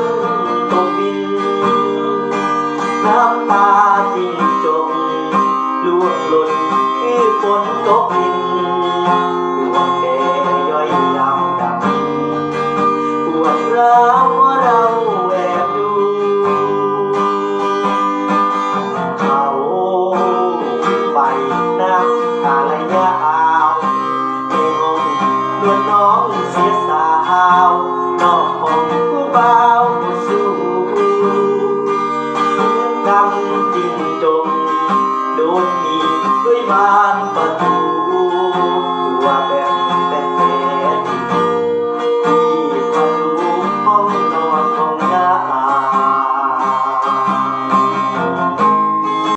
นตกบิน น้ำตาจิงจงล่วงหล่นคือฝนตกดินดวงแดงย่อยดำดำปวดร้าวเราแอบดูเขาไปนะกาลยา iman